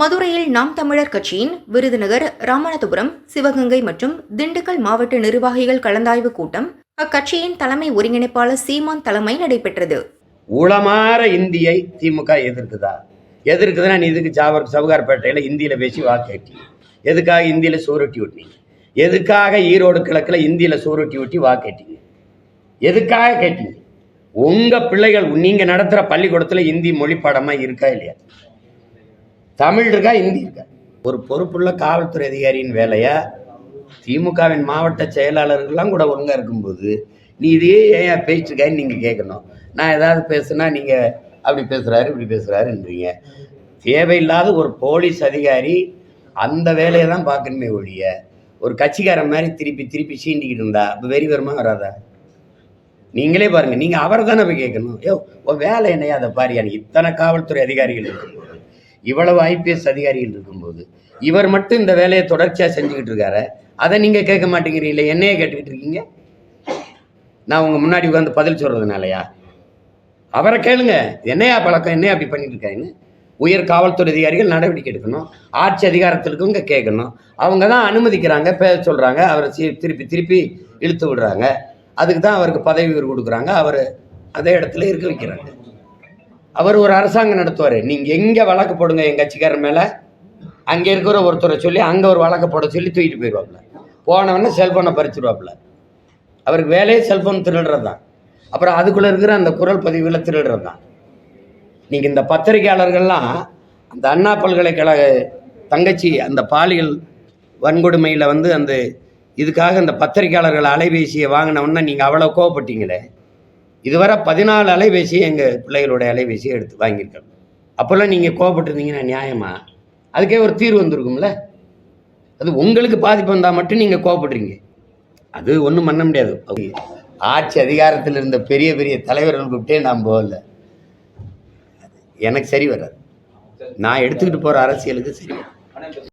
மதுரையில் நாம் தமிழர் கட்சியின் விருதுநகர் ராமநாதபுரம் சிவகங்கை மற்றும் திண்டுக்கல் மாவட்ட நிர்வாகிகள் கலந்தாய்வு கூட்டம் அக்கட்சியின் தலைமை ஒருங்கிணைப்பாளர் சீமான் தலைமை நடைபெற்றது. உளமாற இந்தியை திமுக எதிர்க்குதா? எதிர்க்குதுன்னா நீ இதுக்கு ஜாவர் சவுகார்பேட்டையில் இந்தியில் பேசி வாக்கேட்டி எதுக்காக இந்தியில் சூரட்டி விட்டீங்க எதுக்காக ஈரோடு கிழக்கில் இந்தியில் சூரட்டி ஒட்டி வாக்கேட்டிங்க எதுக்காக கேட்டீங்க உங்கள் பிள்ளைகள் நீங்கள் நடத்துகிற பள்ளிக்கூடத்தில் இந்தி மொழி பாடமாக இருக்கா இல்லையா? தமிழ் இருக்கா இந்தி இருக்கா? ஒரு பொறுப்புள்ள காவல்துறை அதிகாரியின் வேலையா? திமுகவின் மாவட்ட செயலாளர்கள்லாம் கூட ஒழுங்காக இருக்கும்போது நீ இதே ஏன் பேசிட்டுருக்கான்னு நீங்கள் கேட்கணும் நான் ஏதாவது பேசுனா நீங்கள் அப்படி பேசுகிறாரு இப்படி பேசுகிறாருன்றீங்க தேவையில்லாத ஒரு போலீஸ் அதிகாரி அந்த வேலையை தான் பார்க்கணுமே ஒழிய ஒரு கட்சிக்காரன் மாதிரி திருப்பி திருப்பி சீண்டிக்கிட்டு இருந்தா அப்போ வெறி வருமா வராதா? நீங்களே பாருங்கள் நீங்கள் அவரை தானே போய் கேட்கணும் யோ உன் வேலை என்னையா அதை பாரு எனக்கு இத்தனை காவல்துறை அதிகாரிகள் இருக்கும்போது. இவ்வளவு ஐபிஎஸ் அதிகாரிகள் இருக்கும்போது இவர் மட்டும் இந்த வேலையை தொடர்ச்சியாக செஞ்சுக்கிட்டு இருக்காரு? அதை நீங்கள் கேட்க மாட்டேங்கிறீங்களே? என்னையே கேட்டுக்கிட்டு இருக்கீங்க? நான் உங்கள் முன்னாடி உட்காந்து பதில் சொல்கிறதுனாலயா அவரை கேளுங்க. என்னையா பழக்கம்? என்னையா அப்படி பண்ணிட்டு இருக்காங்கன்னு உயர் காவல்துறை அதிகாரிகள் நடவடிக்கை எடுக்கணும். ஆட்சி அதிகாரத்தில் கேட்கணும். அவங்க தான் அனுமதிக்கிறாங்க பேச சொல்கிறாங்க அவரை சி- திருப்பி திருப்பி இழுத்து விடுறாங்க. அதுக்கு தான் அவருக்கு பதவி உயர்வு கொடுக்குறாங்க. அவர் அதே இடத்துல இருக்க வைக்கிறாங்க. அவர் ஒரு அரசாங்கம் நடத்துவார். நீங்கள் எங்கே வழக்கு போடுங்க எங்கள் கட்சிக்காரர் மேலே? அங்கே இருக்கிற ஒருத்தரை சொல்லி அங்கே ஒரு வழக்கு போட சொல்லி தூக்கிட்டு போயிடுவாப்புல போனவொடனே செல்ஃபோனை பறிச்சிடுவாப்புல அவருக்கு வேலையே செல்ஃபோன் திருடுறது தான் அப்புறம் அதுக்குள்ளே இருக்கிற அந்த குரல் பதிவுகளை திருடுறது தான் நீங்கள் இந்த பத்திரிகையாளர்கள்லாம் அந்த அண்ணா பல்கலைக்கழக தங்கச்சி அந்த பாலியல் வன்கொடுமையில் வந்து அந்த இதுக்காக அந்த பத்திரிகையாளர்கள் அலைபேசியை வாங்கினவுன்னா நீங்கள் அவ்வளோ கோவப்பட்டீங்களே? இதுவரை பதினாலு அலைபேசி எங்கள் பிள்ளைகளுடைய அலைபேசியை எடுத்து வாங்கியிருக்காங்க அப்போல்லாம் நீங்கள் கோவப்பட்டிருந்தீங்கன்னா நியாயமா? அதுக்கே ஒரு தீர்வு வந்திருக்கும்ல? அது உங்களுக்கு பாதிப்பு வந்தால் மட்டும் நீங்கள் கோவப்படுறீங்க அது ஒன்றும் பண்ண முடியாது. ஆட்சி அதிகாரத்தில் இருந்த பெரிய பெரிய தலைவர்கள் கூப்பிட்டே நான் போகல. எனக்கு சரி வராது. நான் எடுத்துக்கிட்டு போகிற அரசியலுக்கு சரி வராது.